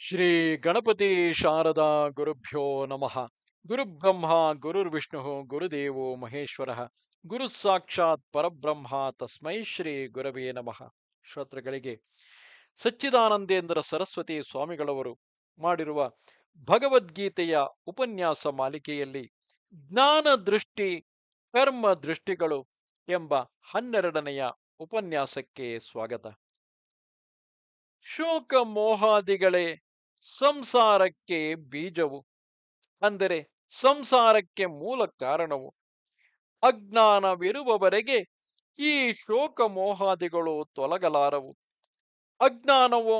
ಶ್ರೀ ಗಣಪತಿ ಶಾರದಾ ಗುರುಭ್ಯೋ ನಮಃ. ಗುರುಬ್ರಹ್ಮ, ಗುರುರ್ವಿಷ್ಣು, ಗುರುದೇವೋ ಮಹೇಶ್ವರ. ಗುರು ಸಾಕ್ಷಾತ್ ಪರಬ್ರಹ್ಮ ತಸ್ಮೈ ಶ್ರೀ ಗುರವೇ ನಮಃ. ಶ್ರೋತೃಗಳಿಗೆ, ಸಚ್ಚಿದಾನಂದೇಂದ್ರ ಸರಸ್ವತಿ ಸ್ವಾಮಿಗಳವರು ಮಾಡಿರುವ ಭಗವದ್ಗೀತೆಯ ಉಪನ್ಯಾಸ ಮಾಲಿಕೆಯಲ್ಲಿ ಜ್ಞಾನ ದೃಷ್ಟಿ, ಕರ್ಮ ದೃಷ್ಟಿಗಳು ಎಂಬ ಹನ್ನೆರಡನೆಯ ಉಪನ್ಯಾಸಕ್ಕೆ ಸ್ವಾಗತ. ಶೋಕ ಮೋಹಾದಿಗಳೇ ಸಂಸಾರಕ್ಕೆ ಬೀಜವು, ಅಂದರೆ ಸಂಸಾರಕ್ಕೆ ಮೂಲ ಕಾರಣವು. ಅಜ್ಞಾನವಿರುವವರೆಗೆ ಈ ಶೋಕ ಮೋಹಾದಿಗಳು ತೊಲಗಲಾರವು. ಅಜ್ಞಾನವೋ,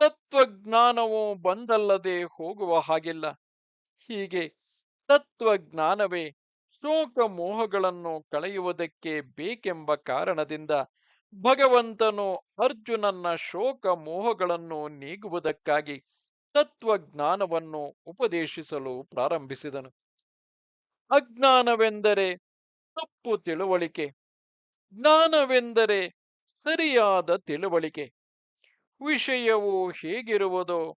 ತತ್ವಜ್ಞಾನವೋ ಬಂದಲ್ಲದೆ ಹೋಗುವ ಹಾಗಿಲ್ಲ. ಹೀಗೆ ತತ್ವಜ್ಞಾನವೇ ಶೋಕ ಮೋಹಗಳನ್ನು ಕಳೆಯುವುದಕ್ಕೆ ಬೇಕೆಂಬ ಕಾರಣದಿಂದ ಭಗವಂತನು ಅರ್ಜುನನ್ನ ಶೋಕ ಮೋಹಗಳನ್ನು ನೀಗುವುದಕ್ಕಾಗಿ ತತ್ವಜ್ಞಾನವನ್ನು ಉಪದೇಶಿಸಲು ಪ್ರಾರಂಭಿಸಿದನು. ಅಜ್ಞಾನವೆಂದರೆ ತಪ್ಪು ತಿಳುವಳಿಕೆ, ಜ್ಞಾನವೆಂದರೆ ಸರಿಯಾದ ತಿಳುವಳಿಕೆ. ವಿಷಯವು ಹೇಗಿರುವುದೋ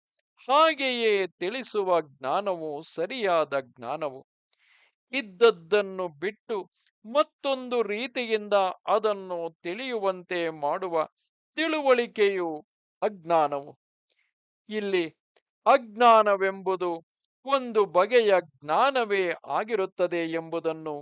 ಹಾಗೆಯೇ ತಿಳಿಸುವ ಜ್ಞಾನವು ಸರಿಯಾದ ಜ್ಞಾನವು. ಇದ್ದದ್ದನ್ನು ಬಿಟ್ಟು ಮತ್ತೊಂದು ರೀತಿಯಿಂದ ಅದನ್ನು ತಿಳಿಯುವಂತೆ ಮಾಡುವ ತಿಳುವಳಿಕೆಯು ಅಜ್ಞಾನವು. ಇಲ್ಲಿ ಅಜ್ಞಾನವೆಂಬುದು ಒಂದು ಬಗೆಯ ಜ್ಞಾನವೇ ಆಗಿರುತ್ತದೆ ಎಂಬುದನ್ನು.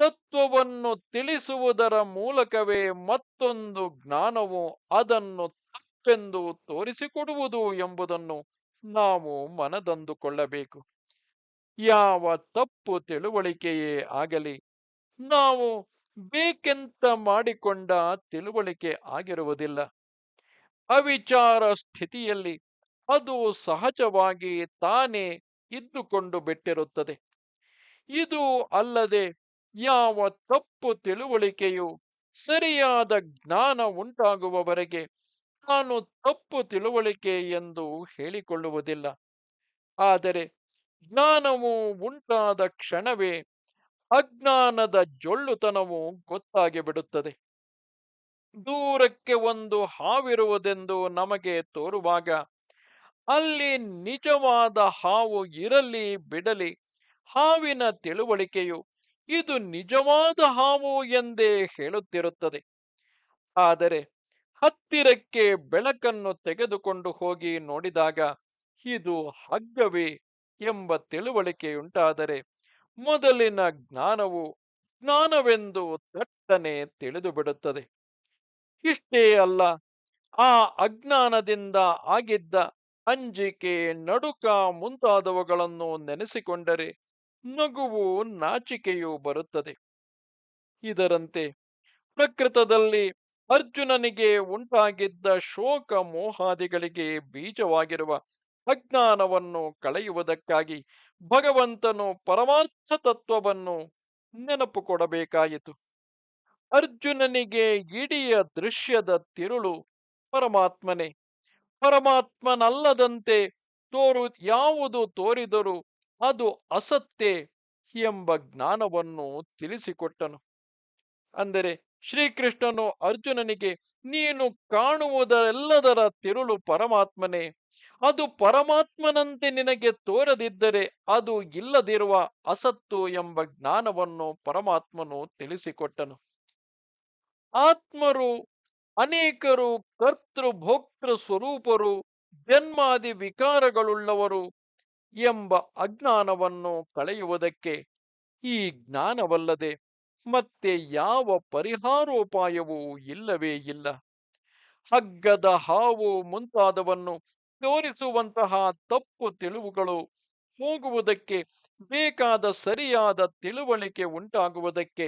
ತತ್ವವನ್ನು ತಿಳಿಸುವುದರ ಮೂಲಕವೇ ಮತ್ತೊಂದು ಜ್ಞಾನವು ಅದನ್ನು ತಪ್ಪೆಂದು ತೋರಿಸಿಕೊಡುವುದು ಎಂಬುದನ್ನು ನಾವು ಮನದಂದುಕೊಳ್ಳಬೇಕು. ಯಾವ ತಪ್ಪು ತಿಳುವಳಿಕೆಯೇ ಆಗಲಿ, ನಾವು ಬೇಕೆಂತ ಮಾಡಿಕೊಂಡ ತಿಳುವಳಿಕೆ ಆಗಿರುವುದಿಲ್ಲ. ಅವಿಚಾರ ಸ್ಥಿತಿಯಲ್ಲಿ ಅದು ಸಹಜವಾಗಿ ತಾನೇ ಇದ್ದುಕೊಂಡು ಬಿಟ್ಟಿರುತ್ತದೆ. ಇದು ಅಲ್ಲದೆ ಯಾವ ತಪ್ಪು ತಿಳುವಳಿಕೆಯು ಸರಿಯಾದ ಜ್ಞಾನ ಉಂಟಾಗುವವರೆಗೆ ತಾನು ತಪ್ಪು ತಿಳುವಳಿಕೆ ಎಂದು ಹೇಳಿಕೊಳ್ಳುವುದಿಲ್ಲ. ಆದರೆ ಜ್ಞಾನವು ಉಂಟಾದ ಕ್ಷಣವೇ ಅಜ್ಞಾನದ ಜೊಳ್ಳುತನವು ಗೊತ್ತಾಗಿ ಬಿಡುತ್ತದೆ ದೂರಕ್ಕೆ ಒಂದು ಹಾವಿರುವುದೆಂದು ನಮಗೆ ತೋರುವಾಗ ಅಲ್ಲಿ ನಿಜವಾದ ಹಾವು ಇರಲಿ ಬಿಡಲಿ. ಹಾವಿನ ತಿಳುವಳಿಕೆಯು ಇದು ನಿಜವಾದ ಹಾವು ಎಂದೇ ಹೇಳುತ್ತಿರುತ್ತದೆ. ಆದರೆ ಹತ್ತಿರಕ್ಕೆ ಬೆಳಕನ್ನು ತೆಗೆದುಕೊಂಡು ಹೋಗಿ ನೋಡಿದಾಗ ಇದು ಹಗ್ಗವೇ ಎಂಬ ತಿಳುವಳಿಕೆಯುಂಟಾದರೆ ಮೊದಲಿನ ಜ್ಞಾನವು ಜ್ಞಾನವೆಂದು ತಟ್ಟನೆ ತಿಳಿದುಬಿಡುತ್ತದೆ. ಇಷ್ಟೇ ಅಲ್ಲ, ಆ ಅಜ್ಞಾನದಿಂದ ಆಗಿದ್ದ ಅಂಜಿಕೆ, ನಡುಕ ಮುಂತಾದವುಗಳನ್ನು ನೆನೆಸಿಕೊಂಡರೆ ನಗುವು, ನಾಚಿಕೆಯು ಬರುತ್ತದೆ. ಇದರಂತೆ ಪ್ರಕೃತದಲ್ಲಿ ಅರ್ಜುನನಿಗೆ ಉಂಟಾಗಿದ್ದ ಶೋಕ ಮೋಹಾದಿಗಳಿಗೆ ಬೀಜವಾಗಿರುವ ಅಜ್ಞಾನವನ್ನು ಕಳೆಯುವುದಕ್ಕಾಗಿ ಭಗವಂತನು ಪರಮಾರ್ಥ ತತ್ವವನ್ನು ನೆನಪು ಕೊಡಬೇಕಾಯಿತು ಅರ್ಜುನನಿಗೆ ಇಡಿಯ ದೃಶ್ಯದ ತಿರುಳು ಪರಮಾತ್ಮನೇ. ಪರಮಾತ್ಮನಲ್ಲದಂತೆ ತೋರು ಯಾವುದು ತೋರಿದರೂ ಅದು ಅಸತ್ತೆ ಎಂಬ ಜ್ಞಾನವನ್ನು ತಿಳಿಸಿಕೊಟ್ಟನು. ಅಂದರೆ ಶ್ರೀಕೃಷ್ಣನು ಅರ್ಜುನನಿಗೆ, ನೀನು ಕಾಣುವುದರೆಲ್ಲದರ ತಿರುಳು ಪರಮಾತ್ಮನೇ, ಅದು ಪರಮಾತ್ಮನಂತೆ ನಿನಗೆ ತೋರದಿದ್ದರೆ ಅದು ಇಲ್ಲದಿರುವ ಅಸತ್ತು ಎಂಬ ಜ್ಞಾನವನ್ನು ಪರಮಾತ್ಮನು ತಿಳಿಸಿಕೊಟ್ಟನು. ಆತ್ಮರು ಅನೇಕರು ಕರ್ತೃ ಭೋಕ್ತೃ ಸ್ವರೂಪರು ಜನ್ಮಾದಿ ವಿಕಾರಗಳುಳ್ಳವರು ಎಂಬ ಅಜ್ಞಾನವನ್ನು ಕಳೆಯುವುದಕ್ಕೆ ಈ ಜ್ಞಾನವಲ್ಲದೆ ಮತ್ತೆ ಯಾವ ಪರಿಹಾರೋಪಾಯವೂ ಇಲ್ಲವೇ ಇಲ್ಲ. ಹಗ್ಗದ ಹಾವು ಮುಂತಾದವನ್ನು ತೋರಿಸುವಂತಹ ತಪ್ಪು ತಿಳಿವುಗಳು ಹೋಗುವುದಕ್ಕೆ ಬೇಕಾದ ಸರಿಯಾದ ತಿಳುವಳಿಕೆ ಉಂಟಾಗುವುದಕ್ಕೆ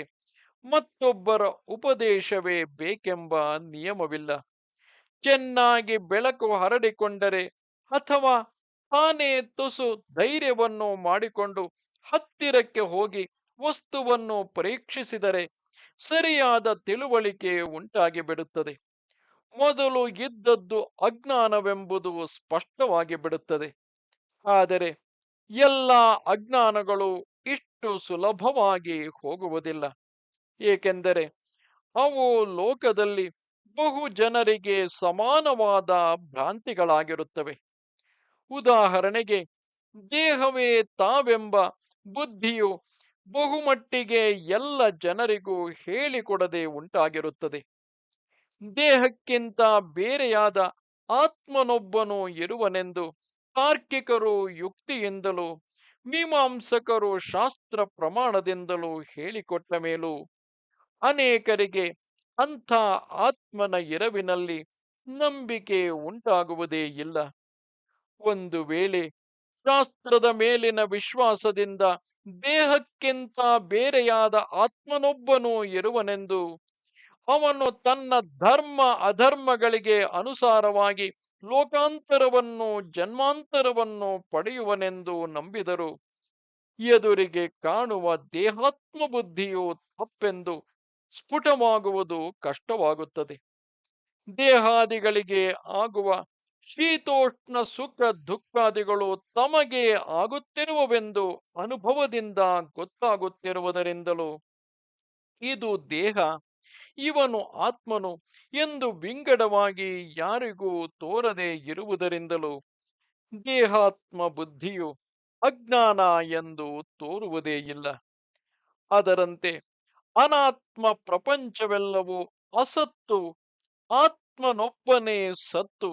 ಮತ್ತೊಬ್ಬರ ಉಪದೇಶವೇ ಬೇಕೆಂಬ ನಿಯಮವಿಲ್ಲ. ಚೆನ್ನಾಗಿ ಬೆಳಕು ಹರಡಿಕೊಂಡರೆ ಅಥವಾ ತಾನೇ ತುಸು ಧೈರ್ಯವನ್ನು ಮಾಡಿಕೊಂಡು ಹತ್ತಿರಕ್ಕೆ ಹೋಗಿ ವಸ್ತುವನ್ನು ಪರೀಕ್ಷಿಸಿದರೆ ಸರಿಯಾದ ತಿಳುವಳಿಕೆ ಉಂಟಾಗಿ ಬಿಡುತ್ತದೆ ಮೊದಲು ಇದ್ದದ್ದು ಅಜ್ಞಾನವೆಂಬುದು ಸ್ಪಷ್ಟವಾಗಿ ಬಿಡುತ್ತದೆ ಆದರೆ ಎಲ್ಲ ಅಜ್ಞಾನಗಳು ಇಷ್ಟು ಸುಲಭವಾಗಿ ಹೋಗುವುದಿಲ್ಲ. ಏಕೆಂದರೆ ಅವು ಲೋಕದಲ್ಲಿ ಬಹು ಜನರಿಗೆ ಸಮಾನವಾದ ಭ್ರಾಂತಿಗಳಾಗಿರುತ್ತವೆ. ಉದಾಹರಣೆಗೆ, ದೇಹವೇ ತಾವೆಂಬ ಬುದ್ಧಿಯು ಬಹುಮಟ್ಟಿಗೆ ಎಲ್ಲ ಜನರಿಗೂ ಹೇಳಿಕೊಡದೆ ಉಂಟಾಗಿರುತ್ತದೆ. ದೇಹಕ್ಕಿಂತ ಬೇರೆಯಾದ ಆತ್ಮನೊಬ್ಬನು ಇರುವನೆಂದು ತಾರ್ಕಿಕರು ಯುಕ್ತಿಯಿಂದಲೂ, ಮೀಮಾಂಸಕರು ಶಾಸ್ತ್ರ ಪ್ರಮಾಣದಿಂದಲೂ ಹೇಳಿಕೊಟ್ಟ ಮೇಲೂ ಅನೇಕರಿಗೆ ಅಂಥ ಆತ್ಮನ ಎರವಿನಲ್ಲಿ ನಂಬಿಕೆ ಉಂಟಾಗುವುದೇ ಇಲ್ಲ. ಒಂದು ವೇಳೆ ಶಾಸ್ತ್ರದ ಮೇಲಿನ ವಿಶ್ವಾಸದಿಂದ ದೇಹಕ್ಕಿಂತ ಬೇರೆಯಾದ ಆತ್ಮನೊಬ್ಬನು ಇರುವನೆಂದು ಅವನು ತನ್ನ ಧರ್ಮ ಅಧರ್ಮಗಳಿಗೆ ಅನುಸಾರವಾಗಿ ಲೋಕಾಂತರವನ್ನು, ಜನ್ಮಾಂತರವನ್ನು ಪಡೆಯುವನೆಂದು ನಂಬಿದರು. ಎದುರಿಗೆ ಕಾಣುವ ದೇಹಾತ್ಮ ಬುದ್ಧಿಯು ತಪ್ಪೆಂದು ಸ್ಫುಟವಾಗುವುದು ಕಷ್ಟವಾಗುತ್ತದೆ. ದೇಹಾದಿಗಳಿಗೆ ಆಗುವ ಶೀತೋಷ್ಣ ಸುಖ ದುಃಖಾದಿಗಳು ತಮಗೆ ಆಗುತ್ತಿರುವವೆಂದು ಅನುಭವದಿಂದ ಗೊತ್ತಾಗುತ್ತಿರುವುದರಿಂದಲೂ ಇದು ದೇಹ, ಇವನು ಆತ್ಮನು ಎಂದು ವಿಂಗಡವಾಗಿ ಯಾರಿಗೂ ತೋರದೆ ಇರುವುದರಿಂದಲೂ ದೇಹಾತ್ಮ ಬುದ್ಧಿಯು ಅಜ್ಞಾನ ಎಂದು ತೋರುವುದೇ ಇಲ್ಲ. ಅದರಂತೆ ಅನಾತ್ಮ ಪ್ರಪಂಚವೆಲ್ಲವೂ ಅಸತ್ತು, ಆತ್ಮನೊಬ್ಬನೇ ಸತ್ತು.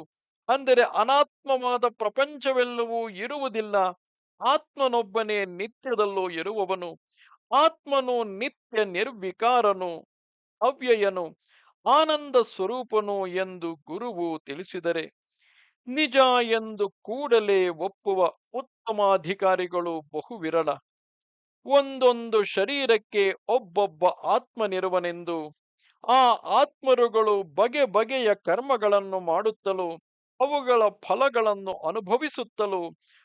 ಅಂದರೆ ಅನಾತ್ಮವಾದ ಪ್ರಪಂಚವೆಲ್ಲವೂ ಇರುವುದಿಲ್ಲ, ಆತ್ಮನೊಬ್ಬನೇ ನಿತ್ಯದಲ್ಲೂ ಇರುವವನು. ಆತ್ಮನು ನಿತ್ಯ ನಿರ್ವಿಕಾರನು ಅವ್ಯಯನು ಆನಂದ ಸ್ವರೂಪನು ಎಂದು ಗುರುವು ತಿಳಿಸಿದರೆ, ನಿಜ ಎಂದು ಕೂಡಲೇ ಒಪ್ಪುವ ಉತ್ತಮಾಧಿಕಾರಿಗಳು ಬಹು ವಿರಳ ಒಂದೊಂದು ಶರೀರಕ್ಕೆ ಒಬ್ಬೊಬ್ಬ ಆತ್ಮನಿರುವನೆಂದು, ಆ ಆತ್ಮರುಗಳು ಬಗೆ ಬಗೆಯ ಕರ್ಮಗಳನ್ನು ಮಾಡುತ್ತಲೂ, ಅವುಗಳ ಫಲಗಳನ್ನು ಅನುಭವಿಸುತ್ತಲೂ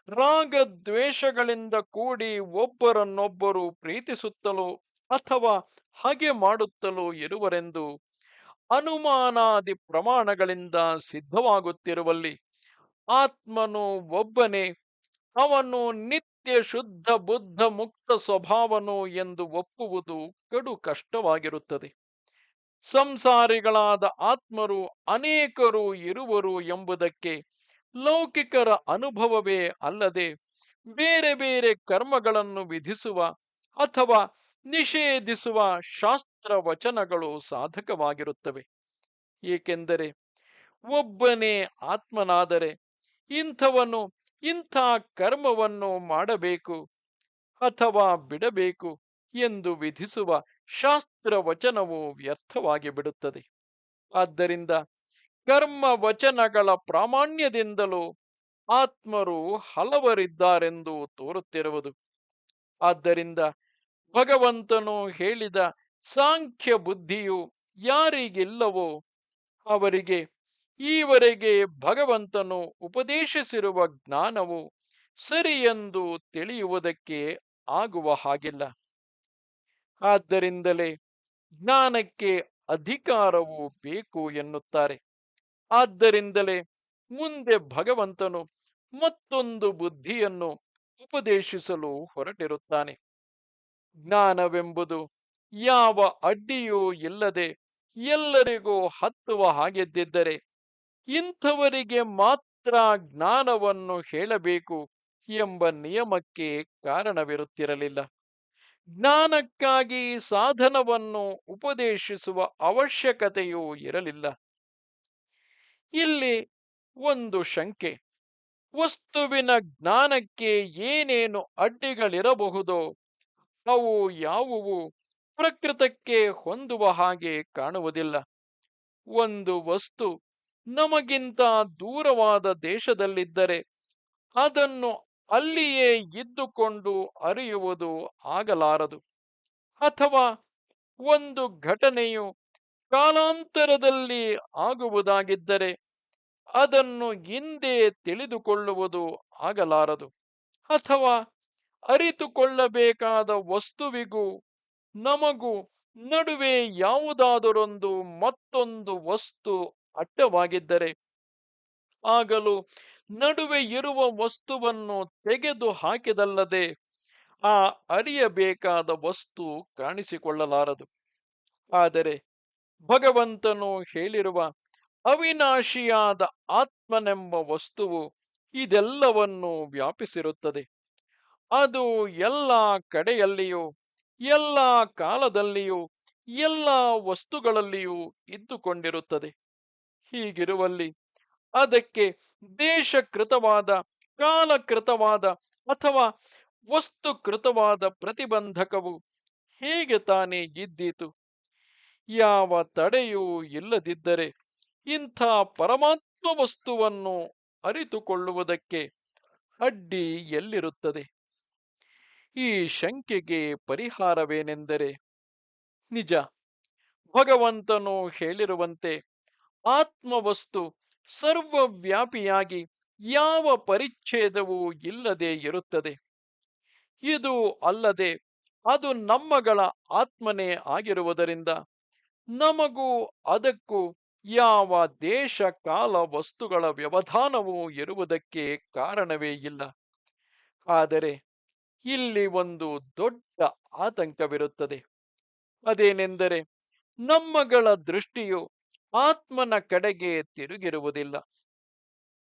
ರಾಗ ದ್ವೇಷಗಳಿಂದ ಕೂಡಿ ಒಬ್ಬರನ್ನೊಬ್ಬರು ಪ್ರೀತಿಸುತ್ತಲೂ ಅಥವಾ ಹಾಗೆ ಮಾಡುತ್ತಲೂ ಇರುವರೆಂದು ಅನುಮಾನಾದಿ ಪ್ರಮಾಣಗಳಿಂದ ಸಿದ್ಧವಾಗುತ್ತಿರುವಲ್ಲಿ, ಆತ್ಮನು ಒಬ್ಬನೇ ಅವನು ನಿತ್ಯ ಶುದ್ಧ, ಬುದ್ಧ, ಮುಕ್ತ ಸ್ವಭಾವನು ಎಂದು ಒಪ್ಪುವುದು ಕಡು ಕಷ್ಟವಾಗಿರುತ್ತದೆ. ಸಂಸಾರಿಗಳಾದ ಆತ್ಮರು ಅನೇಕರು ಇರುವರು ಎಂಬುದಕ್ಕೆ ಲೌಕಿಕರ ಅನುಭವವೇ ಅಲ್ಲದೆ ಬೇರೆ ಬೇರೆ ಕರ್ಮಗಳನ್ನು ವಿಧಿಸುವ ಅಥವಾ ನಿಷೇಧಿಸುವ ಶಾಸ್ತ್ರ ವಚನಗಳು ಸಾಧಕವಾಗಿರುತ್ತವೆ. ಏಕೆಂದರೆ ಒಬ್ಬನೇ ಆತ್ಮನಾದರೆ ಇಂಥವನು ಇಂಥ ಕರ್ಮವನ್ನು ಮಾಡಬೇಕು ಅಥವಾ ಬಿಡಬೇಕು ಎಂದು ವಿಧಿಸುವ ಶಾಸ್ತ್ರ ವಚನವು ವ್ಯರ್ಥವಾಗಿ ಬಿಡುತ್ತದೆ. ಆದ್ದರಿಂದ ಕರ್ಮ ವಚನಗಳ ಪ್ರಾಮಾಣ್ಯದಿಂದಲೂ ಆತ್ಮರು ಹಲವರಿದ್ದಾರೆಂದು ತೋರುತ್ತಿರುವುದು. ಆದ್ದರಿಂದ ಭಗವಂತನು ಹೇಳಿದ ಸಾಂಖ್ಯ ಬುದ್ಧಿಯು ಯಾರಿಗಿಲ್ಲವೋ ಅವರಿಗೆ ಈವರೆಗೆ ಭಗವಂತನು ಉಪದೇಶಿಸಿರುವ ಜ್ಞಾನವು ಸರಿಯೆಂದು ತಿಳಿಯುವುದಕ್ಕೆ ಆಗುವ ಹಾಗಿಲ್ಲ. ಆದ್ದರಿಂದಲೇ ಜ್ಞಾನಕ್ಕೆ ಅಧಿಕಾರವು ಬೇಕು ಎನ್ನುತ್ತಾರೆ. ಆದ್ದರಿಂದಲೇ ಮುಂದೆ ಭಗವಂತನು ಮತ್ತೊಂದು ಬುದ್ಧಿಯನ್ನು ಉಪದೇಶಿಸಲು ಹೊರಟಿರುತ್ತಾನೆ. ಜ್ಞಾನವೆಂಬುದು ಯಾವ ಅಡ್ಡಿಯೂ ಇಲ್ಲದೆ ಎಲ್ಲರಿಗೂ ಹತ್ತುವ ಹಾಗೆದ್ದಿದ್ದರೆ ಇಂಥವರಿಗೆ ಮಾತ್ರ ಜ್ಞಾನವನ್ನು ಹೇಳಬೇಕು ಎಂಬ ನಿಯಮಕ್ಕೆ ಕಾರಣವಿರುತ್ತಿರಲಿಲ್ಲ. ಜ್ಞಾನಕ್ಕಾಗಿ ಸಾಧನವನ್ನು ಉಪದೇಶಿಸುವ ಅವಶ್ಯಕತೆಯೂ ಇರಲಿಲ್ಲ. ಇಲ್ಲಿ ಒಂದು ಶಂಕೆ. ವಸ್ತುವಿನ ಜ್ಞಾನಕ್ಕೆ ಏನೇನು ಅಡ್ಡಿಗಳಿರಬಹುದೋ ಅವು ಯಾವುವು? ಪ್ರಕೃತಕ್ಕೆ ಹೊಂದುವ ಹಾಗೆ ಕಾಣುವುದಿಲ್ಲ. ಒಂದು ವಸ್ತು ನಮಗಿಂತ ದೂರವಾದ ದೇಶದಲ್ಲಿದ್ದರೆ ಅದನ್ನು ಅಲ್ಲಿಯೇ ಇದ್ದುಕೊಂಡು ಅರಿಯುವುದು ಆಗಲಾರದು. ಅಥವಾ ಒಂದು ಘಟನೆಯು ಕಾಲಾಂತರದಲ್ಲಿ ಆಗುವುದಾಗಿದ್ದರೆ ಅದನ್ನು ಹಿಂದೆ ತಿಳಿದುಕೊಳ್ಳುವುದು ಆಗಲಾರದು. ಅಥವಾ ಅರಿತುಕೊಳ್ಳಬೇಕಾದ ವಸ್ತುವಿಗೂ ನಮಗೂ ನಡುವೆ ಯಾವುದಾದರೊಂದು ಮತ್ತೊಂದು ವಸ್ತು ಅಡ್ಡವಾಗಿದ್ದರೆ ಆಗಲು ನಡುವೆ ಇರುವ ವಸ್ತುವನ್ನು ತೆಗೆದು ಹಾಕಿದಲ್ಲದೆ ಆ ಅರಿಯಬೇಕಾದ ವಸ್ತು ಕಾಣಿಸಿಕೊಳ್ಳಲಾರದು. ಆದರೆ ಭಗವಂತನು ಹೇಳಿರುವ ಅವಿನಾಶಿಯಾದ ಆತ್ಮನೆಂಬ ವಸ್ತುವು ಇದೆಲ್ಲವನ್ನು ವ್ಯಾಪಿಸಿರುತ್ತದೆ. ಅದು ಎಲ್ಲ ಕಡೆಯಲ್ಲಿಯೂ, ಎಲ್ಲ ಕಾಲದಲ್ಲಿಯೂ, ಎಲ್ಲ ವಸ್ತುಗಳಲ್ಲಿಯೂ ಇದ್ದುಕೊಂಡಿರುತ್ತದೆ. ಹೀಗಿರುವಲ್ಲಿ. ಅದಕ್ಕೆ ದೇಶಕೃತವಾದ, ಕಾಲಕೃತವಾದ ಅಥವಾ ವಸ್ತುಕೃತವಾದ ಪ್ರತಿಬಂಧಕವು ಹೇಗೆ ತಾನೇ ಇದ್ದೀತು? ಯಾವ ತಡೆಯೂ ಇಲ್ಲದಿದ್ದರೆ ಇಂಥ ಪರಮಾತ್ಮ ವಸ್ತುವನ್ನು ಅರಿತುಕೊಳ್ಳುವುದಕ್ಕೆ ಅಡ್ಡಿ ಎಲ್ಲಿರುತ್ತದೆ? ಈ ಶಂಕೆಗೆ ಪರಿಹಾರವೇನೆಂದರೆ ನಿಜ. ಭಗವಂತನು ಹೇಳಿರುವಂತೆ ಆತ್ಮವಸ್ತು ಸರ್ವವ್ಯಾಪಿಯಾಗಿ ಯಾವ ಪರಿಚ್ಛೇದವೂ ಇಲ್ಲದೆ ಇರುತ್ತದೆ. ಇದು ಅಲ್ಲದೆ ಅದು ನಮ್ಮಗಳ ಆತ್ಮನೇ ಆಗಿರುವುದರಿಂದ ನಮಗೂ ಅದಕ್ಕೂ ಯಾವ ದೇಶ ಕಾಲ ವಸ್ತುಗಳ ವ್ಯವಧಾನವೂ ಇರುವುದಕ್ಕೆ ಕಾರಣವೇ ಇಲ್ಲ. ಆದರೆ ಇಲ್ಲಿ ಒಂದು ದೊಡ್ಡ ಆತಂಕವಿರುತ್ತದೆ. ಅದೇನೆಂದರೆ ನಮ್ಮಗಳ ದೃಷ್ಟಿಯು ಆತ್ಮನ ಕಡೆಗೆ ತಿರುಗಿರುವುದಿಲ್ಲ.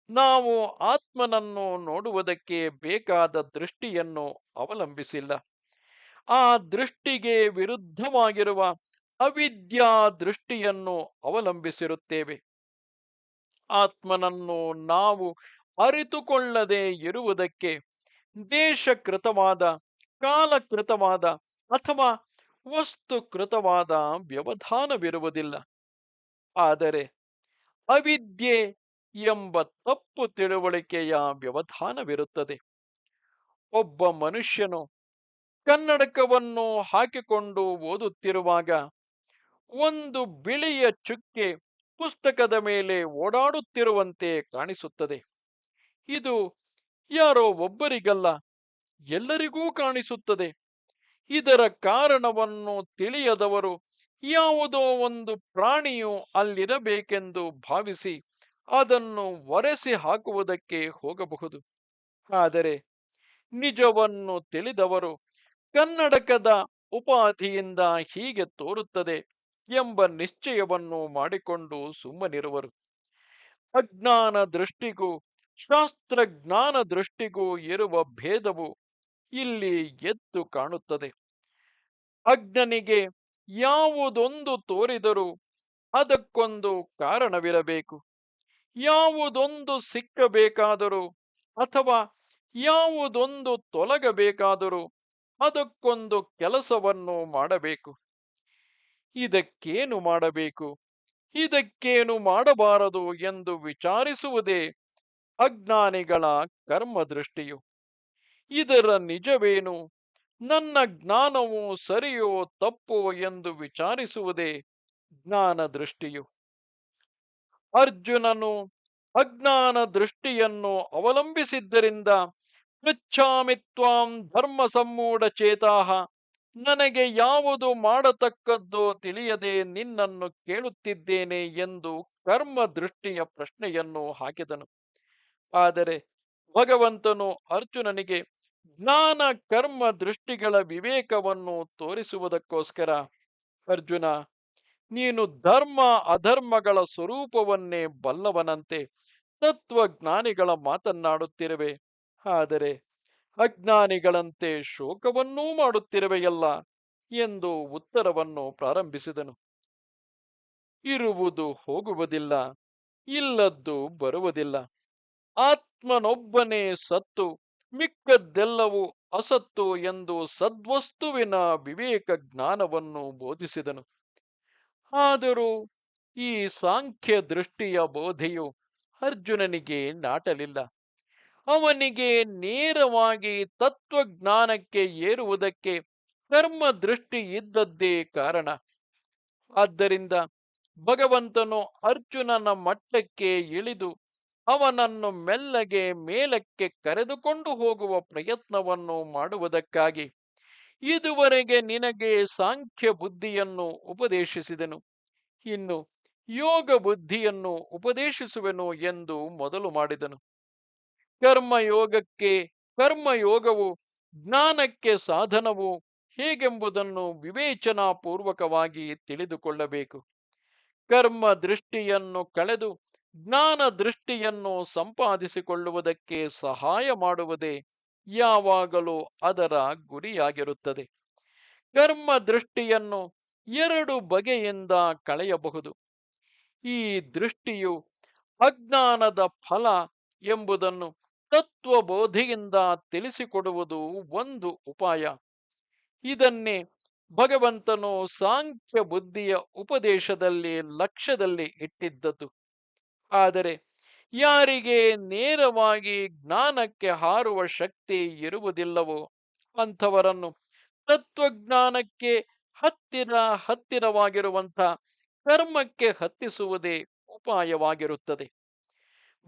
ನಾವು ಆತ್ಮನನ್ನು ನೋಡುವುದಕ್ಕೆ ಬೇಕಾದ ದೃಷ್ಟಿಯನ್ನು ಅವಲಂಬಿಸಿಲ್ಲ. ಆ ದೃಷ್ಟಿಗೆ ವಿರುದ್ಧವಾಗಿರುವ ಅವಿದ್ಯಾ ದೃಷ್ಟಿಯನ್ನು ಅವಲಂಬಿಸಿರುತ್ತೇವೆ. ಆತ್ಮನನ್ನು ನಾವು ಅರಿತುಕೊಳ್ಳದೆ ಇರುವುದಕ್ಕೆ ದೇಶಕೃತವಾದ, ಕಾಲಕೃತವಾದ ಅಥವಾ ವಸ್ತುಕೃತವಾದ ವ್ಯವಧಾನವಿರುವುದಿಲ್ಲ. ಆದರೆ ಅವಿದ್ಯೆ ಎಂಬ ತಪ್ಪು ತಿಳುವಳಿಕೆಯ ವ್ಯವಧಾನವಿರುತ್ತದೆ. ಒಬ್ಬ ಮನುಷ್ಯನು ಕನ್ನಡಕವನ್ನು ಹಾಕಿಕೊಂಡು ಓದುತ್ತಿರುವಾಗ ಒಂದು ಬಿಳಿಯ ಚುಕ್ಕೆ ಪುಸ್ತಕದ ಮೇಲೆ ಓಡಾಡುತ್ತಿರುವಂತೆ ಕಾಣಿಸುತ್ತದೆ. ಇದು ಯಾರೋ ಒಬ್ಬರಿಗಲ್ಲ, ಎಲ್ಲರಿಗೂ ಕಾಣಿಸುತ್ತದೆ. ಇದರ ಕಾರಣವನ್ನು ತಿಳಿಯದವರು ಯಾವುದೋ ಒಂದು ಪ್ರಾಣಿಯು ಅಲ್ಲಿರಬೇಕೆಂದು ಭಾವಿಸಿ ಅದನ್ನು ಒರೆಸಿ ಹಾಕುವುದಕ್ಕೆ ಹೋಗಬಹುದು. ಆದರೆ ನಿಜವನ್ನು ತಿಳಿದವರು ಕನ್ನಡಕದ ಉಪಾಧಿಯಿಂದ ಹೀಗೆ ತೋರುತ್ತದೆ ಎಂಬ ನಿಶ್ಚಯವನ್ನು ಮಾಡಿಕೊಂಡು ಸುಮ್ಮನಿರುವರು. ಅಜ್ಞಾನ ದೃಷ್ಟಿಗೂ ಶಾಸ್ತ್ರಜ್ಞಾನ ದೃಷ್ಟಿಗೂ ಇರುವ ಭೇದವು ಇಲ್ಲಿ ಎದ್ದು ಕಾಣುತ್ತದೆ. ಅಜ್ಞನಿಗೆ ಯಾವುದೊಂದು ತೋರಿದರೂ ಅದಕ್ಕೊಂದು ಕಾರಣವಿರಬೇಕು. ಯಾವುದೊಂದು ಸಿಕ್ಕಬೇಕಾದರೂ ಅಥವಾ ಯಾವುದೊಂದು ತೊಲಗಬೇಕಾದರೂ ಅದಕ್ಕೊಂದು ಕೆಲಸವನ್ನು ಮಾಡಬೇಕು. ಇದಕ್ಕೇನು ಮಾಡಬೇಕು? ಇದಕ್ಕೇನು ಮಾಡಬಾರದು ಎಂದು ವಿಚಾರಿಸುವುದೇ ಅಜ್ಞಾನಿಗಳ ಕರ್ಮದೃಷ್ಟಿಯು. ಇದರ ನಿಜವೇನು? ನನ್ನ ಜ್ಞಾನವು ಸರಿಯೋ ತಪ್ಪೋ ಎಂದು ವಿಚಾರಿಸುವುದೇ ಜ್ಞಾನ ದೃಷ್ಟಿಯು. ಅರ್ಜುನನು ಅಜ್ಞಾನ ದೃಷ್ಟಿಯನ್ನು ಅವಲಂಬಿಸಿದ್ದರಿಂದ ಪೃಚ್ಛಾಮಿತ್ವಾಂ ಧರ್ಮ ಸಮ್ಮೂಢ ಚೇತಾಹ, ನನಗೆ ಯಾವುದು ಮಾಡತಕ್ಕದ್ದು ತಿಳಿಯದೆ ನಿನ್ನನ್ನು ಕೇಳುತ್ತಿದ್ದೇನೆ ಎಂದು ಕರ್ಮ ದೃಷ್ಟಿಯ ಪ್ರಶ್ನೆಯನ್ನು ಹಾಕಿದನು. ಆದರೆ ಭಗವಂತನು ಅರ್ಜುನನಿಗೆ ಜ್ಞಾನ, ಕರ್ಮ, ದೃಷ್ಟಿಗಳ ವಿವೇಕವನ್ನು ತೋರಿಸುವುದಕ್ಕೋಸ್ಕರ, ಅರ್ಜುನ, ನೀನು ಧರ್ಮ, ಅಧರ್ಮಗಳ ಸ್ವರೂಪವನ್ನೇ ಬಲ್ಲವನಂತೆ ತತ್ವಜ್ಞಾನಿಗಳ ಮಾತನ್ನಾಡುತ್ತಿರುವೆ. ಆದರೆ ಅಜ್ಞಾನಿಗಳಂತೆ ಶೋಕವನ್ನೂ ಮಾಡುತ್ತಿರುವೆಯಲ್ಲ ಎಂದು ಉತ್ತರವನ್ನು ಪ್ರಾರಂಭಿಸಿದನು. ಇರುವುದು ಹೋಗುವುದಿಲ್ಲ, ಇಲ್ಲದ್ದು ಬರುವುದಿಲ್ಲ. ಆತ್ಮನೊಬ್ಬನೇ ಸತ್ತು ಮಿಕ್ಕದ್ದೆಲ್ಲವೂ ಅಸತ್ತು ಎಂದು ಸದ್ವಸ್ತುವಿನ ವಿವೇಕ ಜ್ಞಾನವನ್ನು ಬೋಧಿಸಿದನು. ಆದರೂ ಈ ಸಾಂಖ್ಯ ದೃಷ್ಟಿಯ ಬೋಧೆಯು ಅರ್ಜುನನಿಗೆ ನಾಟಲಿಲ್ಲ. ಅವನಿಗೆ ನೇರವಾಗಿ ತತ್ವಜ್ಞಾನಕ್ಕೆ ಏರುವುದಕ್ಕೆ ಕರ್ಮ ದೃಷ್ಟಿ ಇದ್ದದ್ದೇ ಕಾರಣ. ಆದ್ದರಿಂದ ಭಗವಂತನು ಅರ್ಜುನನ ಮಟ್ಟಕ್ಕೆ ಇಳಿದು ಅವನನ್ನು ಮೆಲ್ಲಗೆ ಮೇಲಕ್ಕೆ ಕರೆದುಕೊಂಡು ಹೋಗುವ ಪ್ರಯತ್ನವನ್ನು ಮಾಡುವುದಕ್ಕಾಗಿ ಇದುವರೆಗೆ ನಿನಗೆ ಸಾಂಖ್ಯ ಬುದ್ಧಿಯನ್ನು ಉಪದೇಶಿಸಿದನು. ಇನ್ನು ಯೋಗ ಬುದ್ಧಿಯನ್ನು ಉಪದೇಶಿಸುವೆನು ಎಂದು ಮೊದಲು ಮಾಡಿದನು. ಕರ್ಮಯೋಗಕ್ಕೆ, ಕರ್ಮಯೋಗವು ಜ್ಞಾನಕ್ಕೆ ಸಾಧನವು ಹೇಗೆಂಬುದನ್ನು ವಿವೇಚನಾಪೂರ್ವಕವಾಗಿ ತಿಳಿದುಕೊಳ್ಳಬೇಕು. ಕರ್ಮ ದೃಷ್ಟಿಯನ್ನು ಕಳೆದು ಜ್ಞಾನ ದೃಷ್ಟಿಯನ್ನು ಸಂಪಾದಿಸಿಕೊಳ್ಳುವುದಕ್ಕೆ ಸಹಾಯ ಮಾಡುವುದೇ ಯಾವಾಗಲೂ ಅದರ ಗುರಿಯಾಗಿರುತ್ತದೆ. ಕರ್ಮ ದೃಷ್ಟಿಯನ್ನು ಎರಡು ಬಗೆಯಿಂದ ಕಳೆಯಬಹುದು. ಈ ದೃಷ್ಟಿಯು ಅಜ್ಞಾನದ ಫಲ ಎಂಬುದನ್ನು ತತ್ವಬೋಧಿಯಿಂದ ತಿಳಿಸಿಕೊಡುವುದು ಒಂದು ಉಪಾಯ. ಇದನ್ನೇ ಭಗವಂತನು ಸಾಂಖ್ಯ ಬುದ್ಧಿಯ ಉಪದೇಶದಲ್ಲಿ ಲಕ್ಷ್ಯದಲ್ಲಿ ಇಟ್ಟಿದ್ದದ್ದು. ಆದರೆ ಯಾರಿಗೆ ನೇರವಾಗಿ ಜ್ಞಾನಕ್ಕೆ ಹಾರುವ ಶಕ್ತಿ ಇರುವುದಿಲ್ಲವೋ ಅಂಥವರನ್ನು ತತ್ವಜ್ಞಾನಕ್ಕೆ ಹತ್ತಿರ ಹತ್ತಿರವಾಗಿರುವಂಥ ಕರ್ಮಕ್ಕೆ ಹತ್ತಿಸುವುದೇ ಉಪಾಯವಾಗಿರುತ್ತದೆ.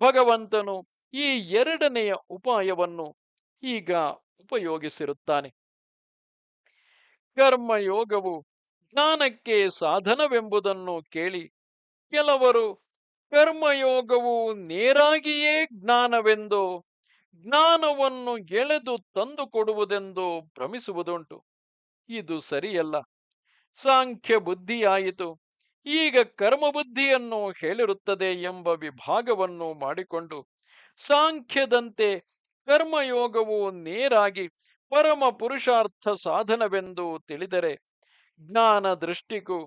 ಭಗವಂತನು ಈ ಎರಡನೆಯ ಉಪಾಯವನ್ನು ಈಗ ಉಪಯೋಗಿಸಿರುತ್ತಾನೆ. ಕರ್ಮಯೋಗವು ಜ್ಞಾನಕ್ಕೆ ಸಾಧನವೆಂಬುದನ್ನು ಕೇಳಿ ಕೆಲವರು ಕರ್ಮಯೋಗವು ನೇರಾಗಿಯೇ ಜ್ಞಾನವೆಂದು, ಜ್ಞಾನವನ್ನು ಎಳೆದು ತಂದು ಕೊಡುವುದೆಂದು ಭ್ರಮಿಸುವುದುಂಟು. ಇದು ಸರಿಯಲ್ಲ. ಸಾಂಖ್ಯ ಬುದ್ಧಿಯಾಯಿತು. ಈಗ ಕರ್ಮಬುದ್ಧಿಯನ್ನು ಹೇಳಿರುತ್ತದೆ ಎಂಬ ವಿಭಾಗವನ್ನು ಮಾಡಿಕೊಂಡು, ಸಾಂಖ್ಯದಂತೆ ಕರ್ಮಯೋಗವು ನೇರಾಗಿ ಪರಮ ಪುರುಷಾರ್ಥ ಸಾಧನವೆಂದು ತಿಳಿದರೆ, ಜ್ಞಾನ ದೃಷ್ಟಿಗೂ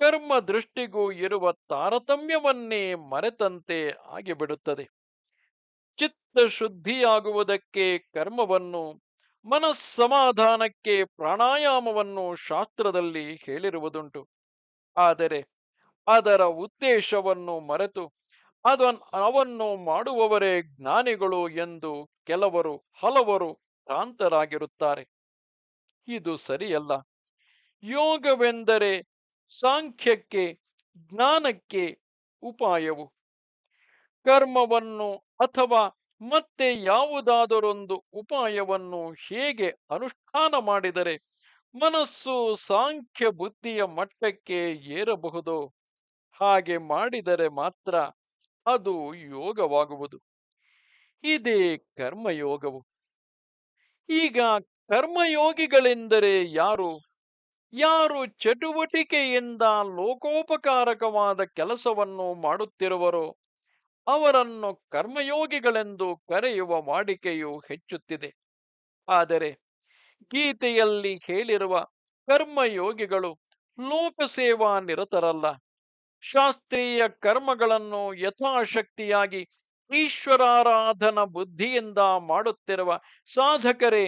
ಕರ್ಮ ದೃಷ್ಟಿಗೂ ಇರುವ ತಾರತಮ್ಯವನ್ನೇ ಮರೆತಂತೆ ಆಗಿಬಿಡುತ್ತದೆ. ಚಿತ್ತ ಶುದ್ಧಿಯಾಗುವುದಕ್ಕೆ ಕರ್ಮವನ್ನು, ಮನಸ್ಸಮಾಧಾನಕ್ಕೆ ಪ್ರಾಣಾಯಾಮವನ್ನು ಶಾಸ್ತ್ರದಲ್ಲಿ ಹೇಳಿರುವುದುಂಟು. ಆದರೆ ಅದರ ಉದ್ದೇಶವನ್ನು ಮರೆತು ಅದನ್, ಅವನ್ನು ಮಾಡುವವರೇ ಜ್ಞಾನಿಗಳು ಎಂದು ಕೆಲವರು ಹಲವರು ಭ್ರಾಂತರಾಗಿರುತ್ತಾರೆ. ಇದು ಸರಿಯಲ್ಲ. ಯೋಗವೆಂದರೆ ಸಾಂಖ್ಯಕ್ಕೆ, ಜ್ಞಾನಕ್ಕೆ ಉಪಾಯವು? ಕರ್ಮವನ್ನು ಅಥವಾ ಮತ್ತೆ ಯಾವುದಾದರೊಂದು ಉಪಾಯವನ್ನು ಹೇಗೆ ಅನುಷ್ಠಾನ ಮಾಡಿದರೆ ಮನಸ್ಸು ಸಾಂಖ್ಯ ಬುದ್ಧಿಯ ಮಟ್ಟಕ್ಕೆ ಏರಬಹುದು? ಹಾಗೆ ಮಾಡಿದರೆ ಮಾತ್ರ ಅದು ಯೋಗವಾಗುವುದು. ಇದೇ ಕರ್ಮಯೋಗವು. ಈಗ ಕರ್ಮಯೋಗಿಗಳೆಂದರೆ ಯಾರು? ಯಾರು ಚಟುವಟಿಕೆಯಿಂದ ಲೋಕೋಪಕಾರಕವಾದ ಕೆಲಸವನ್ನು ಮಾಡುತ್ತಿರುವರೋ ಅವರನ್ನು ಕರ್ಮಯೋಗಿಗಳೆಂದು ಕರೆಯುವ ವಾಡಿಕೆಯು ಹೆಚ್ಚುತ್ತಿದೆ. ಆದರೆ ಗೀತೆಯಲ್ಲಿ ಹೇಳಿರುವ ಕರ್ಮಯೋಗಿಗಳು ಲೋಕಸೇವಾ ನಿರತರಲ್ಲ. ಶಾಸ್ತ್ರೀಯ ಕರ್ಮಗಳನ್ನು ಯಥಾಶಕ್ತಿಯಾಗಿ ಈಶ್ವರಾರಾಧನ ಬುದ್ಧಿಯಿಂದ ಮಾಡುತ್ತಿರುವ ಸಾಧಕರೇ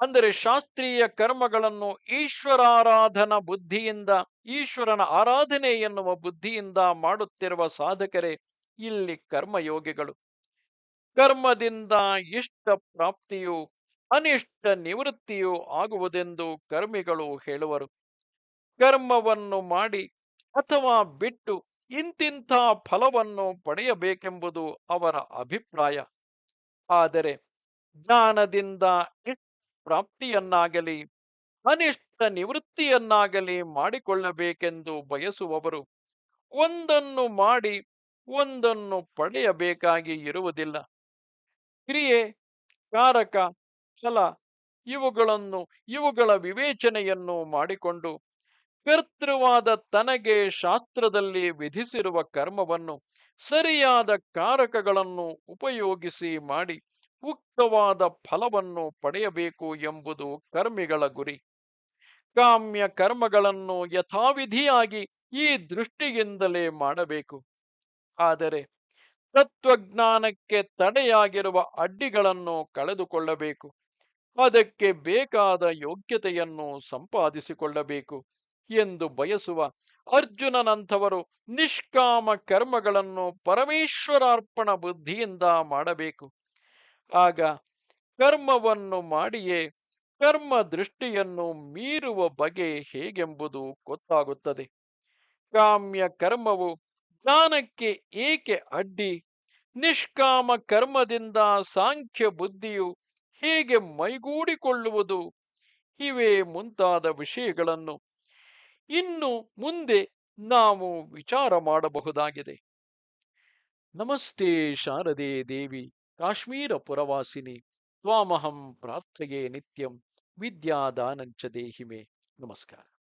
ಅಂದರೆ ಶಾಸ್ತ್ರೀಯ ಕರ್ಮಗಳನ್ನು ಈಶ್ವರಾರಾಧನ ಬುದ್ಧಿಯಿಂದ, ಈಶ್ವರನ ಆರಾಧನೆ ಎನ್ನುವ ಬುದ್ಧಿಯಿಂದ ಮಾಡುತ್ತಿರುವ ಸಾಧಕರೇ ಇಲ್ಲಿ ಕರ್ಮಯೋಗಿಗಳು. ಕರ್ಮದಿಂದ ಇಷ್ಟ ಪ್ರಾಪ್ತಿಯು, ಅನಿಷ್ಟ ನಿವೃತ್ತಿಯು ಆಗುವುದೆಂದು ಕರ್ಮಿಗಳು ಹೇಳುವರು. ಕರ್ಮವನ್ನು ಮಾಡಿ ಅಥವಾ ಬಿಟ್ಟು ಇಂತಿಂಥ ಫಲವನ್ನು ಪಡೆಯಬೇಕೆಂಬುದು ಅವರ ಅಭಿಪ್ರಾಯ. ಆದರೆ ಜ್ಞಾನದಿಂದ ಪ್ರಾಪ್ತಿಯನ್ನಾಗಲಿ ಅನಿಷ್ಟ ನಿವೃತ್ತಿಯನ್ನಾಗಲಿ ಮಾಡಿಕೊಳ್ಳಬೇಕೆಂದು ಬಯಸುವವರು, ಒಂದನ್ನು ಮಾಡಿ ಒಂದನ್ನು ಪಡೆಯಬೇಕಾಗಿ ಇರುವುದಿಲ್ಲ. ಕ್ರಿಯೆ, ಕಾರಕ, ಫಲ, ಇವುಗಳನ್ನು, ಇವುಗಳ ವಿವೇಚನೆಯನ್ನು ಮಾಡಿಕೊಂಡು ಕರ್ತೃವಾದ ತನಗೆ ಶಾಸ್ತ್ರದಲ್ಲಿ ವಿಧಿಸಿರುವ ಕರ್ಮವನ್ನು, ಸರಿಯಾದ ಕಾರಕಗಳನ್ನು ಉಪಯೋಗಿಸಿ ಮಾಡಿ ಉಕ್ತವಾದ ಫಲವನ್ನು ಪಡೆಯಬೇಕು ಎಂಬುದು ಕರ್ಮಿಗಳ ಗುರಿ. ಕಾಮ್ಯ ಕರ್ಮಗಳನ್ನು ಯಥಾವಿಧಿಯಾಗಿ ಈ ದೃಷ್ಟಿಯಿಂದಲೇ ಮಾಡಬೇಕು. ಆದರೆ ತತ್ವಜ್ಞಾನಕ್ಕೆ ತಡೆಯಾಗಿರುವ ಅಡ್ಡಿಗಳನ್ನು ಕಳೆದುಕೊಳ್ಳಬೇಕು. ಅದಕ್ಕೆ ಬೇಕಾದ ಯೋಗ್ಯತೆಯನ್ನು ಸಂಪಾದಿಸಿಕೊಳ್ಳಬೇಕು ಎಂದು ಬಯಸುವ ಅರ್ಜುನನಂಥವರು ನಿಷ್ಕಾಮ ಕರ್ಮಗಳನ್ನು ಪರಮೇಶ್ವರಾರ್ಪಣ ಬುದ್ಧಿಯಿಂದ ಮಾಡಬೇಕು. ಆಗ ಕರ್ಮವನ್ನು ಮಾಡಿಯೇ ಕರ್ಮ ದೃಷ್ಟಿಯನ್ನು ಮೀರುವ ಬಗೆ ಹೇಗೆಂಬುದು ಗೊತ್ತಾಗುತ್ತದೆ. ಕಾಮ್ಯ ಕರ್ಮವು ಜ್ಞಾನಕ್ಕೆ ಏಕೆ ಅಡ್ಡಿ? ನಿಷ್ಕಾಮ ಕರ್ಮದಿಂದ ಸಾಂಖ್ಯ ಬುದ್ಧಿಯು ಹೇಗೆ ಮೈಗೂಡಿಕೊಳ್ಳುವುದು? ಇವೇ ಮುಂತಾದ ವಿಷಯಗಳನ್ನು ಇನ್ನು ಮುಂದೆ ನಾವು ವಿಚಾರ ಮಾಡಬಹುದಾಗಿದೆ. ನಮಸ್ತೆ ಶಾರದೆ ದೇವಿ. ಕಾಶ್ಮೀರ ಪುರವಾಸಿನಿ ತ್ವಾಮಹಂ ಪ್ರಾರ್ಥಯೇ ನಿತ್ಯಂ ವಿದ್ಯಾದಾನಂಚ ದೇಹಿಮೆ. ನಮಸ್ಕಾರ.